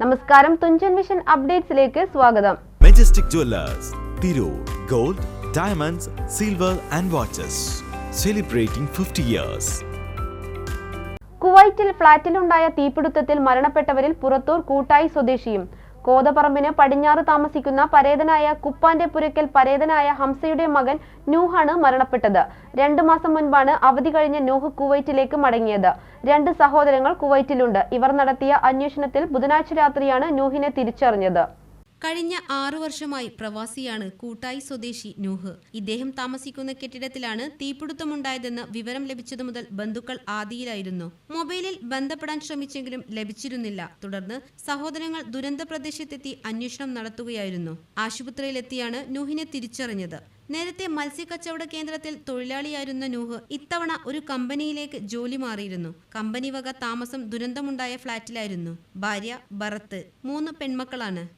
നമസ്കാരം. തുഞ്ചൻ വിഷൻ അപ്ഡേറ്റ്സിലേക്ക് സ്വാഗതം. Majestic Jewellers Tirur gold diamonds silver and watches celebrating fifty years കുവൈറ്റിൽ ഫ്ളാറ്റിലുണ്ടായ തീപിടുത്തത്തിൽ മരണപ്പെട്ടവരിൽ പുറത്തൂർ കൂട്ടായി സ്വദേശിയും കോതപറമ്പിന് പടിഞ്ഞാറ് താമസിക്കുന്ന പരേതനായ കുപ്പാന്റെ പുരക്കൽ പരേതനായ ഹംസയുടെ മകൻ നൂഹാണ് മരണപ്പെട്ടത്. രണ്ടു മാസം മുൻപാണ് അവധി കഴിഞ്ഞ നൂഹ് കുവൈറ്റിലേക്ക് മടങ്ങിയത്. രണ്ട് സഹോദരങ്ങൾ കുവൈറ്റിലുണ്ട്. ഇവർ നടത്തിയ അന്വേഷണത്തിൽ ബുധനാഴ്ച രാത്രിയാണ് നൂഹിനെ തിരിച്ചറിഞ്ഞത്. കഴിഞ്ഞ ആറു വർഷമായി പ്രവാസിയാണ് കൂട്ടായി സ്വദേശി നൂഹ്. ഇദ്ദേഹം താമസിക്കുന്ന കെട്ടിടത്തിലാണ് തീപിടുത്തമുണ്ടായതെന്ന് വിവരം ലഭിച്ചതു മുതൽ ബന്ധുക്കൾ ആദിയിലായിരുന്നു. മൊബൈലിൽ ബന്ധപ്പെടാൻ ശ്രമിച്ചെങ്കിലും ലഭിച്ചിരുന്നില്ല. തുടർന്ന് സഹോദരങ്ങൾ ദുരന്ത പ്രദേശത്തെത്തി അന്വേഷണം നടത്തുകയായിരുന്നു. ആശുപത്രിയിലെത്തിയാണ് നൂഹിനെ തിരിച്ചറിഞ്ഞത്. നേരത്തെ മത്സ്യക്കച്ചവട കേന്ദ്രത്തിൽ തൊഴിലാളിയായിരുന്ന നൂഹ് ഇത്തവണ ഒരു കമ്പനിയിലേക്ക് ജോലി മാറിയിരുന്നു. കമ്പനി വക താമസം ദുരന്തമുണ്ടായ ഫ്ളാറ്റിലായിരുന്നു. ഭാര്യ ഭരത്ത് മൂന്ന് പെൺമക്കളാണ്.